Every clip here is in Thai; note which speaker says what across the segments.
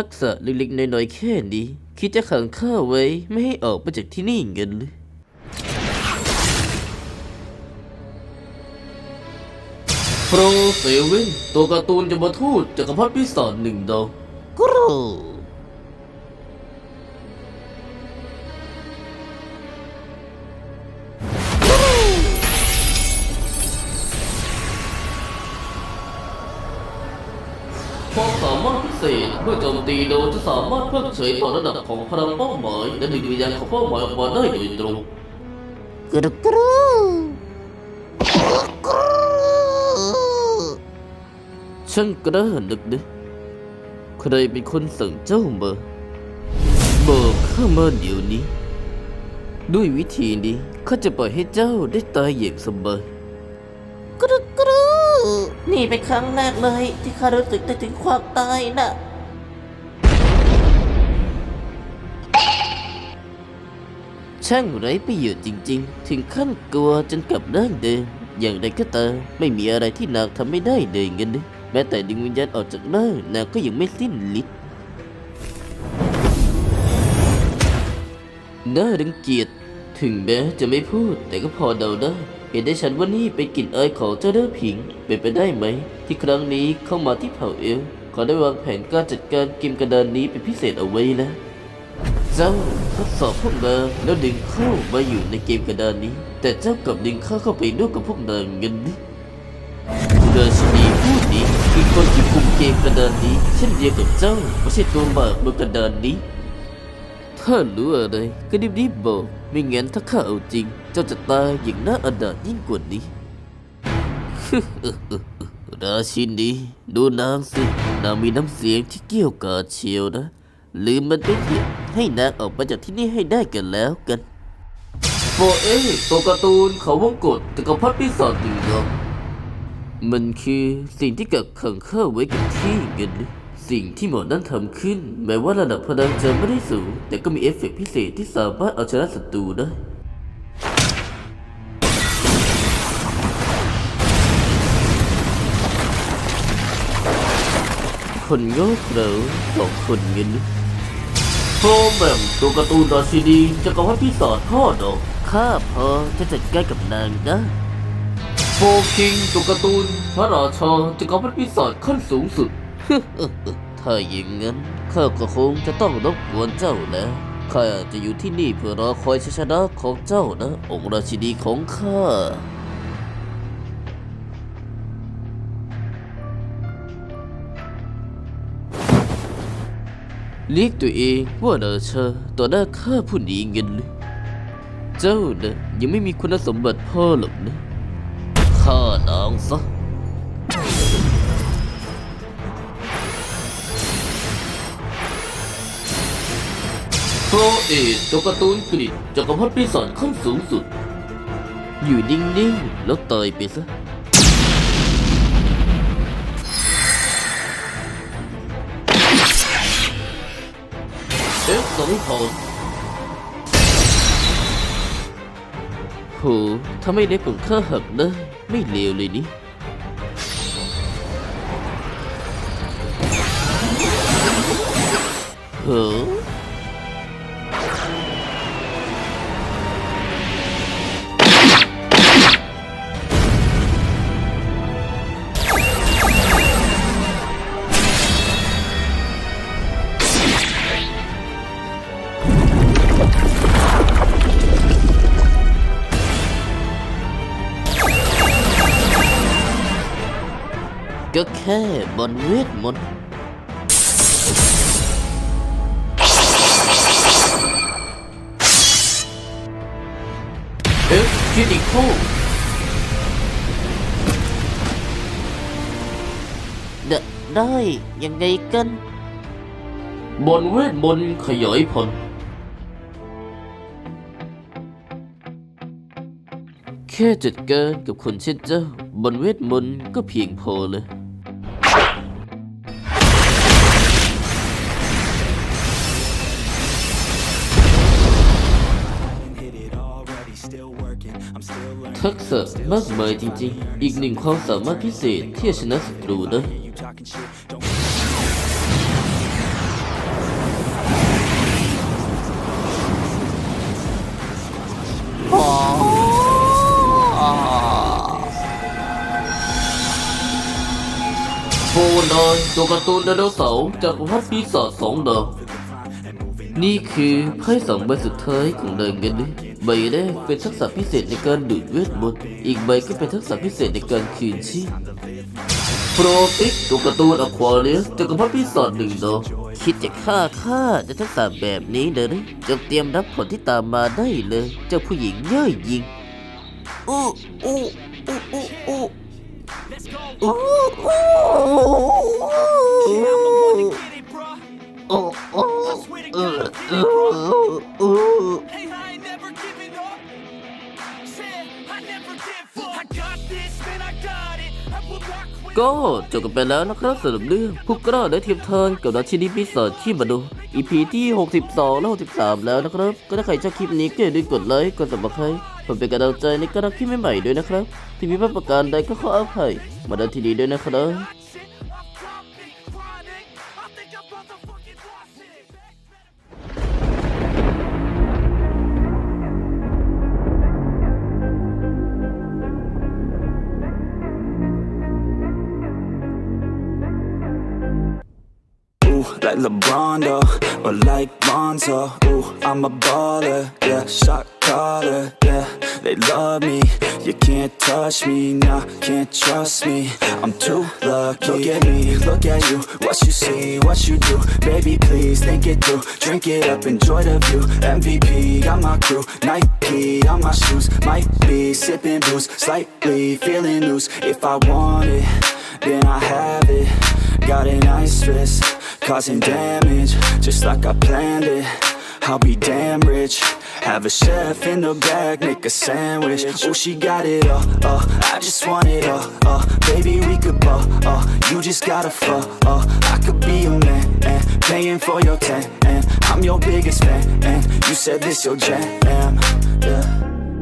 Speaker 1: ทักษะเล็กๆน้อยๆแค่นี้ คิดจะขังข้าไว้ไม่ให้ออกไปจากที่นี่เงินหรือโปรเซเว่นตัวการ์ตูนจะมาทูตจักรพรรดิปีศาจหนึ่งดาวกรู พื่อโจมตีโดนจะสามารถเพิ่มเฉยต่อระดับของพลังเป้าหมายและดึงวิญญาณของเป้าหมายออกมาได้โดยตรง
Speaker 2: กรุกรูกรู
Speaker 1: ช่างกล้านึกนะใครเป็นคนสั่งเจ้ามาบอกข้ามาเดี๋ยวนี้ ด้วยวิธีนี้ข้าจะปล่อยให้เจ้าได้ตายอย่างสบาย
Speaker 2: กรุกรูนี่เป็นครั้งแรกเลยที่ข้ารู้สึกได้ถึงความตายน่ะ
Speaker 1: ช่างไร้ประโยชน์จริง ๆ ถึงขั้นกลัวจนกลับร่างเดิมอย่างไรก็ตามไม่มีอะไรที่นางทำไม่ได้เลยเงินนะแม้แต่ดึงวิญญาณออกจากร่างนางก็ยังไม่สิ้นฤทธิ์น่ารังเกียจถึงแม้จะไม่พูดแต่ก็พอเดาได้เห็นได้ชัดว่านี่เป็นกลิ่นอยของเจ้าเด้อผิง เป็นไปได้ไหม ที่ครั้งนี้เข้ามาที่เผ่าเอลเขาได้วางแผนการจัดการเกมกระดานนี้เป็นพิเศษเอาไว้แล้ว จ้าทดสอบพวกนางแล้วดึงเข้ามาอยู่ในเกมกระดานนี้ แต่เจ้ากลับดึงข้าเข้าไปด้วยกับพวกนางเงินนี่ราชินีผู้นี้คือคนที่คุมเกมกระดานนี้ เช่นเดียวกับเจ้าไม่ใช่ตัวหมากบนกระดานนี้ถ้ารู้อะไรก็รีบๆบอกไม่งั้นถ้าข้าเอาจริง เจ้าจะตายอย่างน่าอนาถยิ่งกว่านี้ราชินีดูนางสินางมีน้ำเสียงที่เกี่ยวกาดเชียวนะ ลืมมันไปเถอะให้นางออกมาจากที่นี่ให้ได้กันแล้วกันโฟเอตัวการ์ตูนเขาวงกดจักรพรรดิปีศาจหนึ่งดอกมันคือสิ่งที่กักขังข้าไว้กับที่เงินสิ่งที่หมอนั่นทำขึ้น แม้ว่าระดับพลังจะไม่ได้สูง แต่ก็มีเอฟเฟกต์พิเศษที่สามารถเอาชนะศัตรูได้คนโง่เราสองคนเงิน โฟมแบมตัวการ์ตูนราชินีจักรพรรดิปีศาจพ่อดอกข้าพอจะจัดการกับนางได้โฟคิงตัวการ์ตูนพระราชาจักรพรรดิปีศาจขั้นสูงสุด ถ้าอย่างนั้นข้าก็คงจะต้องรบกวนเจ้าแล้วข้าจะอยู่ที่นี่เพื่อรอคอยชัยชนะของเจ้านะ องค์ราชินีของข้า เรียกตัวเองว่าราชาต่อหน้าข้าผู้นี้เงินเลย เจ้านะยังไม่มีคุณสมบัติพ่อหรอกนะข้านางซะโปรเอทตัวการ์ตูนกริดจักรพรรดิปีศาจขั้นสูงสุด อยู่นิ่งๆ แล้วตายไปซะ เอฟสองผลโหถ้าไม่เล็กของข้าหักได้ไม่เลวเลยนี่โห ก็แค่บอลเวทมนต์เอฟคิดิโคเดได้ยังไงกัน บนเวทมนต์ขยายผลแค่จัดการกับคนเช่นเจ้าบนเวทมนต์ก็เพียงพอเลย ทักษะมากมายจริงๆ อีกหนึ่งความสามารถพิเศษที่ชนะศัตรูได้โฟนอยตัวการ์ตูนไดโนเสาร์จากวัดปีศาจสองดอกนี่คือไพ่สองใบสุดท้ายของเดินกันดิ ใบแรกเป็นทักษะพิเศษในการดูดเวทมนต์อีกใบก็เป็นทักษะพิเศษในการคืนชีพโปรฟิกตัวการ์ตูนอควาเรียสจากวัดปีศาจหนึ่งดาว
Speaker 2: คิดจะฆ่าข้าในทักษะแบบนี้เลยนะจงเตรียมรับผลที่ตามมาได้เลย เจ้าผู้หญิงย่อยยิงอู้อู้อู้อู้อู้อู้
Speaker 1: ก็จบกันไปแล้วนะครับสำหรับเรื่องผู้กล้าและเทียมทานกับราชินีปีศาจที่มาดู EP ที่ 62 และ 63 แล้วนะครับ ก็ถ้าใครชอบคลิปนี้ก็อย่าลืมกดไลค์กดสับสไครต์เพื่อเป็นกำลังใจในการทำคลิปใหม่ๆด้วยนะครับ ที่มีประการใดก็ขออภัยมาดันทีดีด้วยนะครับ
Speaker 3: LeBron though, or like Lonzo. Ooh, I'm a baller, yeah, shot caller, yeah. They love me, you can't touch me, nah, can't trust me. I'm too lucky. Look at me, look at you, what you see, what you do. Baby, please think it through, drink it up, enjoy the view. MVP, got my crew, Nike on my shoes. Might be sipping booze, slightly feeling loose. If I want it, then I have it. Got an ice wrist, causing damage, just like I planned it. I'll be damn rich. Have a chef in the back, make a sandwich. Oh, she got it all, uh, I just want it all, uh, baby, we could ball, uh, you just gotta fall, uh, I could be your man, and paying for your tan, and I'm your biggest fan, and you said this your jam, yeah,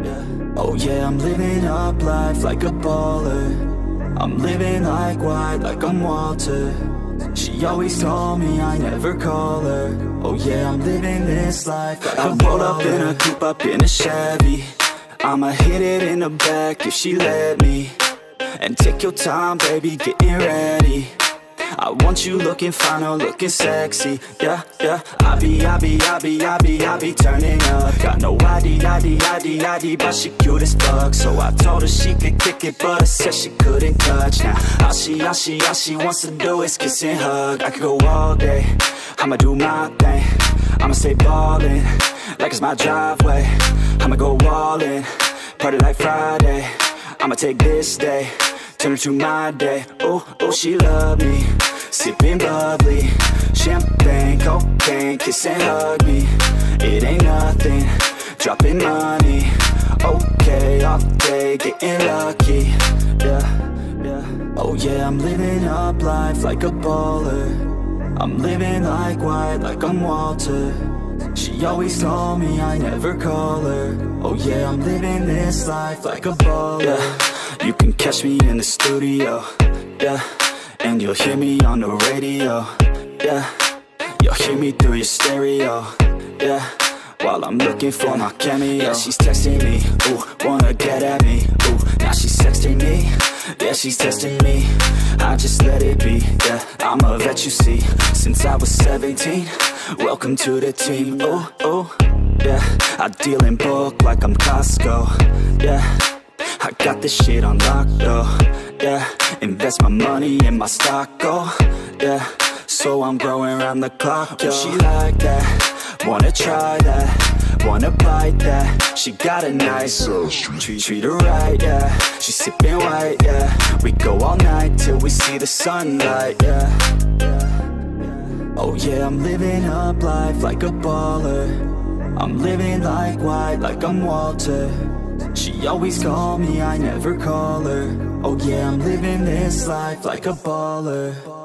Speaker 3: yeah. Oh yeah, I'm living up life like a baller. I'm living like white, like I'm Walter. She always told me I never call her. Oh yeah, I'm living this life I roll up in a coupe, up in a Chevy. I'ma hit it in the back if she let me. And take your time, baby, getting ready. I want you looking fine or looking sexy. Yeah, yeah. I be, I be, I be, I be, I be turning up. Got no ID, ID, ID, ID, but she cute as fuck. So I told her she could kick it, but I said she couldn't touch. Now all she, all she, all she wants to do is kiss and hug. I could go all day. I'ma do my thing. I'ma stay ballin' like it's my driveway. I'ma go all in, party like Friday. I'ma take this day, turn to my day. Oh, oh, she love me, sipping bubbly, champagne, cocaine, kiss and hug me. It ain't nothing, dropping money. Okay, off day, getting lucky. Yeah, yeah. Oh yeah, I'm living up life like a baller. I'm living like white, like I'm Walter. She always told me I never call her. Oh yeah, I'm living this life like a baller. Yeah, you can catch me in the studio. Yeah, and you'll hear me on the radio. Yeah, you'll hear me through your stereo. Yeah. While I'm looking for my cameo Yeah, she's texting me, ooh, wanna get at me Ooh, now she's texting me Yeah, she's testing me I just let it be, yeah I'm a vet, you see Since I was 17 Welcome to the team, ooh, ooh Yeah, I deal in bulk like I'm Costco Yeah I got this shit on lock though, yeah Invest my money in my stock, oh, yeah So I'm growing around the clock, yo. She like that, wanna try that Wanna bite that, she got a nice treat, treat her right, yeah. She sipping white, yeah. We go all night till we see the sunlight, yeah, yeah. Oh yeah, I'm living up life like a baller. I'm living like white, like I'm Walter She always call me, I never call her. Oh yeah, I'm living this life like a baller